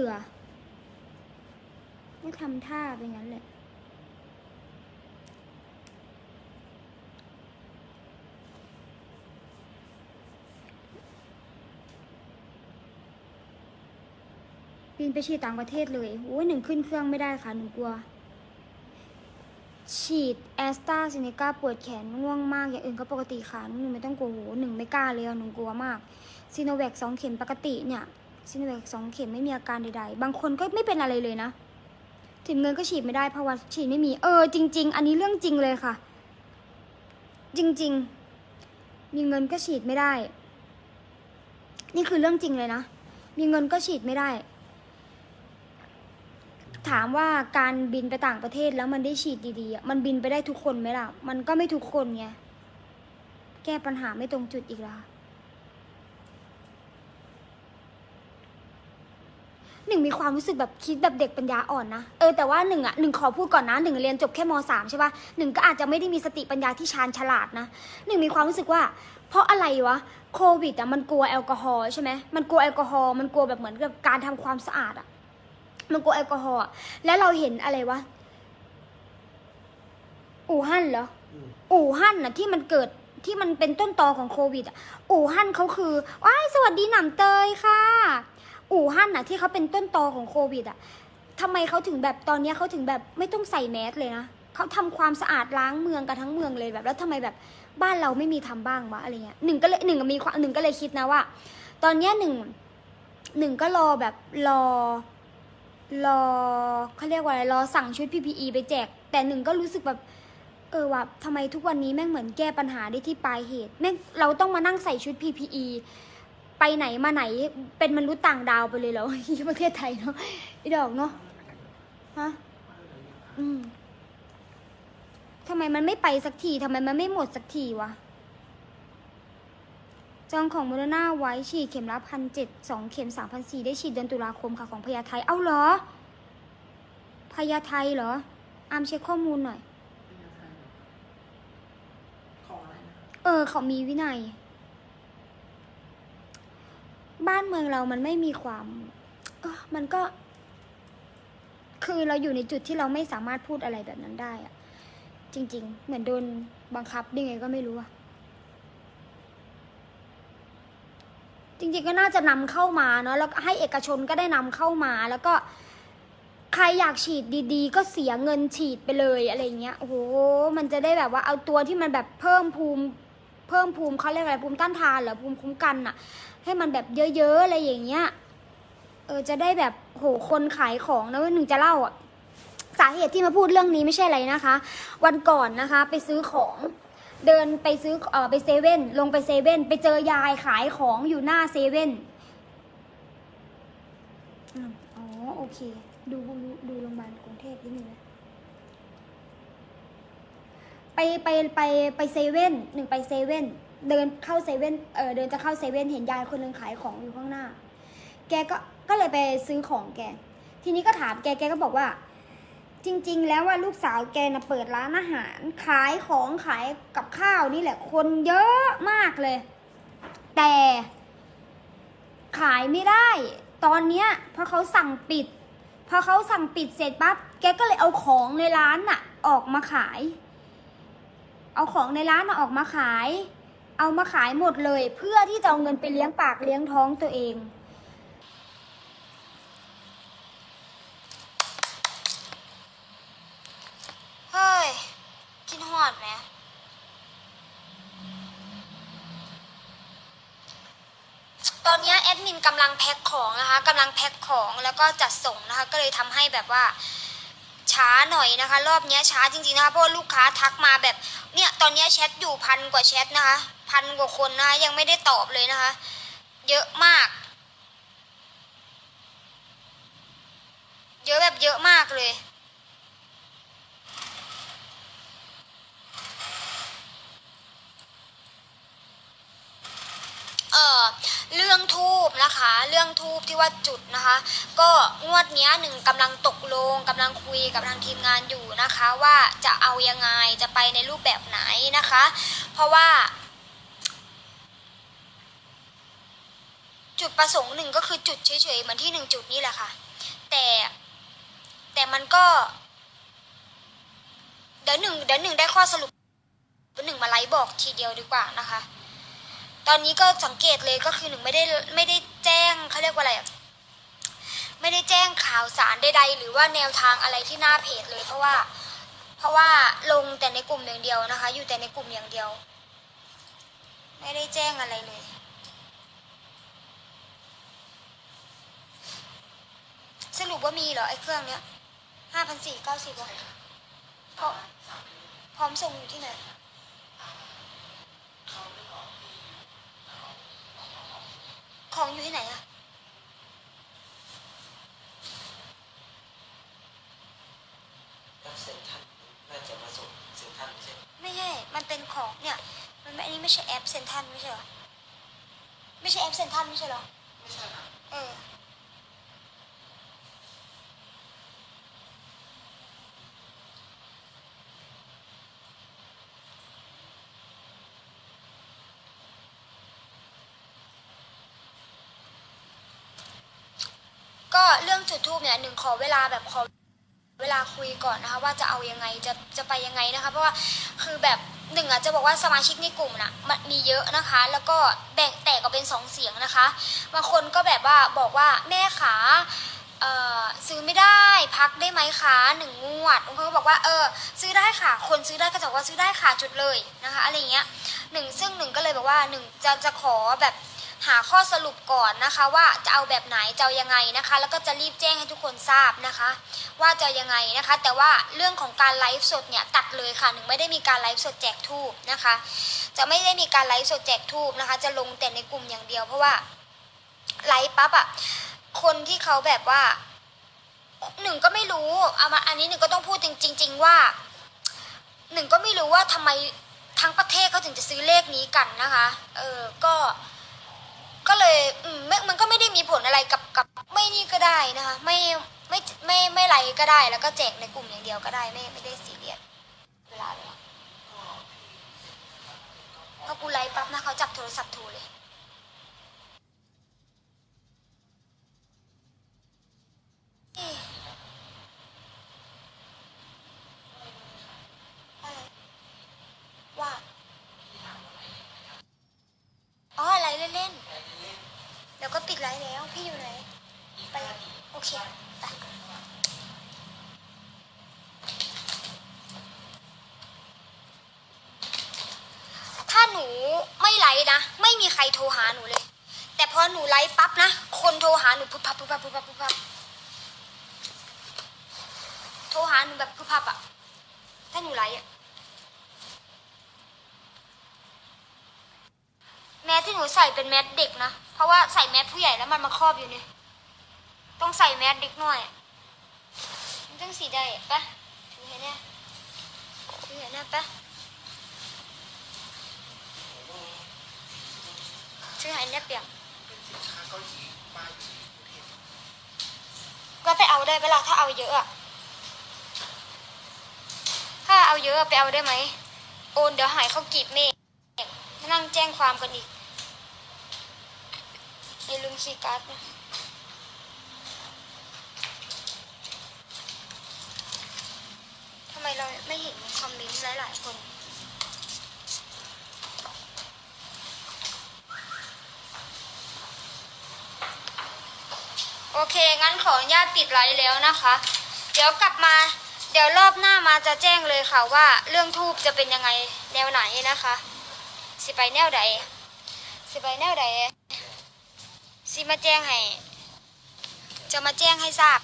เบื่อไม่ทำท่าไปงั้นแหละ บินไปฉีดต่างประเทศเลยโอ้ยหนึ่งขึ้นเครื่องไม่ได้ค่ะหนูกลัว ฉีดแอสตราเซเนกาปวดแขนง่วงมาก อย่างอื่นก็ปกติค่ะหนูไม่ต้องกลัวโหหนึ่งไม่กล้าเลยอะหนูกลัวมากซีโนแวคสองเข็มปกติเนี่ย ซีโนแวคสองเข็มไม่มีอาการใดๆ บางคนก็ไม่เป็นอะไรเลยนะ ถึงเงินก็ฉีดไม่ได้เพราะว่าฉีดไม่มี เออจริง ๆ อันนี้เรื่องจริงเลยค่ะ จริง ๆ มีเงินก็ฉีดไม่ได้ นี่คือเรื่องจริงเลยนะ มีเงินก็ฉีดไม่ได้ ถามว่าการบินไปต่างประเทศแล้วมันได้ฉีดดีๆ มันบินไปได้ทุกคนไหมล่ะ มันก็ไม่ทุกคนไง แก้ปัญหาไม่ตรงจุดอีกแล้ว หนึ่งมีความรู้สึกแบบคิดแบบเด็กปัญญาอ่อนนะ เออแต่ว่าหนึ่งอะหนึ่งขอพูดก่อนนะหนึ่งเรียนจบแค่มสามใช่ปะหนึ่งก็อาจจะไม่ได้มีสติปัญญาที่ชาญฉลาดนะหนึ่งมีความรู้สึกว่า เพราะอะไรวะโควิดอะมันกลัวแอลกอฮอล์ใช่ไหมมันกลัวแอลกอฮอล์มันกลัวแบบเหมือนกับการทำความสะอาดอะมันกลัวแอลกอฮอล์อะแล้วเราเห็นอะไรวะอู่ฮั่นเหรออืมอู่ฮั่นน่ะที่มันเกิดที่มันเป็นต้นตอของโควิดอะอู่ฮั่นเขาคือว้ายสวัสดีหนำเตยค่ะ อู่ฮั่นน่ะที่เขาเป็นต้นตอของโควิดอะทำไมเขาถึงแบบตอนนี้เขาถึงแบบไม่ต้องใส่แมสเลยนะเขาทำความสะอาดล้างเมืองกันทั้งเมืองเลยแบบ แล้วทำไมแบบบ้านเราไม่มีทำบ้างวะอะไรเงี้ยหนึ่งก็เลยหนึ่งมีความหนึ่งก็เลยคิดนะว่า ตอนเนี้ยหนึ่งหนึ่งก็รอแบบรอรอเขาเรียกว่าอะไรรอสั่งชุด PPE ไปแจก แต่หนึ่งก็รู้สึกแบบเออว่าทำไมทุกวันนี้แม่งเหมือนแก้ปัญหาได้ที่ปลายเหตุแม่งเราต้องมานั่งใส่ชุด PPE ไปไหนมาไหนเป็นมนุษย์ต่างดาวไปเลยเหรอที่ประเทศไทยเนาะอีดอกเนาะฮะอืมทำไมมันไม่ไปสักทีทำไมมันไม่หมดสักทีวะจองของโมเดอร์นาไว้ฉีดเข็มละพันเจ็ดสองเข็มสามพันสี่ได้ฉีดเดือนตุลาคมค่ะของพญาไทเอาเหรอพญาไทเหรออามเช็คข้อมูลหน่อยของอะไรนะเออ เขามีวินัย บ้านเมืองเรามันไม่มีความเออมันก็ คือเราอยู่ในจุดที่เราไม่สามารถพูดอะไรแบบนั้นได้อะจริง ๆ เหมือนโดนบังคับยังไงก็ไม่รู้อะจริงๆก็น่าจะนำเข้ามาเนาะแล้วให้เอกชนก็ได้นำเข้ามา แล้วก็ ใครอยากฉีดดีๆ ก็เสียเงินฉีดไปเลยอะไรเงี้ยโอ้โหมันจะได้แบบว่าเอาตัวที่มันแบบเพิ่มภูมิ เพิ่มภูมิเขาเรียกอะไรภูมิต้านทานหรือภูมิคุ้มกันอะให้มันแบบเยอะๆอะไรอย่างเงี้ยเออจะได้แบบโหคนขายของนะว่าหนึ่งจะเล่าอะสาเหตุที่มาพูดเรื่องนี้ไม่ใช่อะไรนะคะ วันก่อนนะคะไปซื้อของเดินไปซื้อเออไปเซเว่นลงไปเซเว่นไปเจอยายขายของอยู่หน้าเซเว่นอ๋อโอเค ดูดูดูโรงพยาบาลกรุงเทพนิดนึงนะ ไปไปไปไปเซเว่นหนึ่งไปเซเว่นเดินเข้าเซเว่นเออเดินจะเข้าเซเว่นเห็นยายคนหนึ่งขายของอยู่ข้างหน้า แกก็ก็เลยไปซื้อของแก ทีนี้ก็ถามแกแกก็บอกว่า จริง ๆ แล้วว่าลูกสาวแกนะเปิดร้านอาหาร ขายของขายกับข้าวนี่แหละ คนเยอะมากเลย แต่ขายไม่ได้ ตอนเนี้ยเพราะเขาสั่งปิด พอเขาสั่งปิดเสร็จปั๊บแกก็เลยเอาของในร้านน่ะ ออกมาขาย เอาของในร้านน่ะออกมาขาย เอามาขายหมดเลย เพื่อที่จะเอาเงินไปเลี้ยงปากเลี้ยงท้องตัวเอง เฮ้ย กินหอดไหมตอนนี้แอดมินกำลังแพ็คของนะคะกำลังแพ็คของแล้วก็จัดส่งนะคะ ก็เลยทำให้แบบว่าช้าหน่อยนะคะ รอบนี้ช้าจริงๆนะคะเพราะว่าลูกค้าทักมาแบบ เนี่ยตอนนี้แชทอยู่พันกว่าแชทนะคะพันกว่าคนนะคะยังไม่ได้ตอบเลยนะคะ เยอะมาก เยอะแบบเยอะมากเลย เอ่อเรื่องทูบนะคะ เรื่องทูบที่ว่าจุดนะคะ ก็งวดนี้หนึ่งกำลังตกลงกำลังคุยกับทางทีมงานอยู่นะคะ ว่าจะเอายังไงจะไปในรูปแบบไหนนะคะ เพราะว่า จุดประสงค์หนึ่งก็คือจุดเฉยๆเหมือนที่หนึ่งจุดนี่แหละค่ะ แต่แต่มันก็ เดี๋ยวหนึ่งเดี๋ยวหนึ่งได้ข้อสรุปหนึ่งมาไลฟ์บอกทีเดียวดีกว่านะคะ ตอนนี้ก็สังเกตเลยก็คือหนึ่งไม่ได้ไม่ได้แจ้ง รียกว่าอะไรไม่ได้แจ้งข่าวสารใดๆ หรือว่าแนวทางอะไรที่หน้าเพจเลย เพราะว่า เพราะว่าลงแต่ในกลุ่มอย่างเดียวนะคะ อยู่แต่ในกลุ่มอย่างเดียว ไม่ได้แจ้งอะไรเลยสรุปว่ามีเหรอไอ้เครื่องเนี้ยห้าพันสี่เก้าสิบวะพร้อมพร้อมส่งอยู่ที่ไหน ของอยู่ที่ไหนอะ แล้ว เซ็นทรันน่าจะมาส่งเซ็นทรันไม่ใช่ไม่ใช่ มันเป็นของเนี่ย มันไม่อันนี้ไม่ใช่แอปเซนทันไม่ใช่เหรอ ไม่ใช่แอปเซนทันไม่ใช่เหรอ ไม่ใช่ครับเออ ก็เรื่องจุดทูบเนี่ยหนึ่งขอเวลาแบบขอเว ลาคุยก่อนนะคะว่าจะเอายังไงจะจะไปยังไงนะคะเพราะว่าคือแบบหนึ่งอะจะบอกว่าสมาชิกในกลุ่มน่ะมันมีเยอะนะคะ แล้วก็แบ่งแตกออกเป็นสองเสียงนะคะบางคนก็แบบว่าบอกว่าแม่ขาเออซื้อไม่ได้พักได้ไหมคะหนึ่งงวดบางคนก็บอกว่าเออซื้อได้ค่ะ คนซื้อได้ก็จะบอกว่าซื้อได้ค่ะจุดเลยนะคะอะไรเงี้ยหนึ่งซึ่งหนึ่งก็เลยบอกว่าหนึ่งจะจะขอแบบ หาข้อสรุปก่อนนะคะ ว่าจะเอาแบบไหนจะเอายังไงนะคะ แล้วก็จะรีบแจ้งให้ทุกคนทราบนะคะ ว่าจะยังไงนะคะ แต่ว่าเรื่องของการไลฟ์สดเนี่ยตัดเลยค่ะหนึ่งไม่ได้มีการไลฟ์สดแจกทูบนะคะ จะไม่ได้มีการไลฟ์สดแจกทูบนะคะ จะลงแต่ในกลุ่มอย่างเดียว เพราะว่าไลฟ์ปั๊บอะคนที่เขาแบบว่าหนึ่งก็ไม่รู้เอามาอันนี้หนึ่งก็ต้องพูดจริงจริงๆว่าหนึ่งก็ไม่รู้ว่าทำไมทั้งประเทศเขาถึงจะซื้อเลขนี้กันนะคะ เออ ก็ ก็เลยอืมมันก็ไม่ได้มีผลอะไรกับกับไม่นี่ก็ได้นะคะ ไม่ไม่ไม่ไม่ไรก็ได้ แล้วก็แจกในกลุ่มอย่างเดียวก็ได้ไม่ไม่ได้ซีเรียสเวลาเลยพอกูไลค์ปั๊บนะเขาจับโทรศัพท์โทรเลยเอ๊ะอะไรว่าอ๋ออะไรเล่นๆ แล้วก็ปิดไลน์แล้ว พี่อยู่ไหน ไปโอเคไปถ้าหนูไม่ไลน์นะ ไม่มีใครโทรหาหนูเลย แต่พอหนูไลฟ์ปั๊บนะ คนโทรหาหนูพุบพับพุบพับพุบพับพุบพับโทรหาหนูแบบพุบพับอะถ้าหนูไลฟ์อะแมสที่หนูใส่เป็นแมสเด็กนะ เพราะว่าใส่แมสผู้ใหญ่แล้วมันมาครอบอยู่เนี่ยต้องใส่แมสเด็กหน่อยมันต้องสีได้ปะถือเห็นเนี่ยถือเห็นนี่ยปะถือเห็นเนี่ยเปียกเป็นสินค้าเกาหลีมาอยู่ที่กรุงเทพก็ไปเอาได้เวลาถ้าเอาเยอะอะถ้าเอาเยอะไปเอาได้ไหม โอนเดี๋ยวหายเขากีบเมฆนั่งแจ้งความกันอีก ลืมคีย์การ์ดนะทำไมเราไม่เห็นคอมเมนต์หลาย ๆ คนโอเค งั้นขออนุญาตปิดไลฟ์แล้วนะคะ เดี๋ยวกลับมา เดี๋ยวรอบหน้ามาจะแจ้งเลยค่ะว่าเรื่องทูบจะเป็นยังไงแนวไหนนะคะ สิไปแนวใด สิไปแนวใด สิมาแจ้งให้ จะมาแจ้งให้ทราบ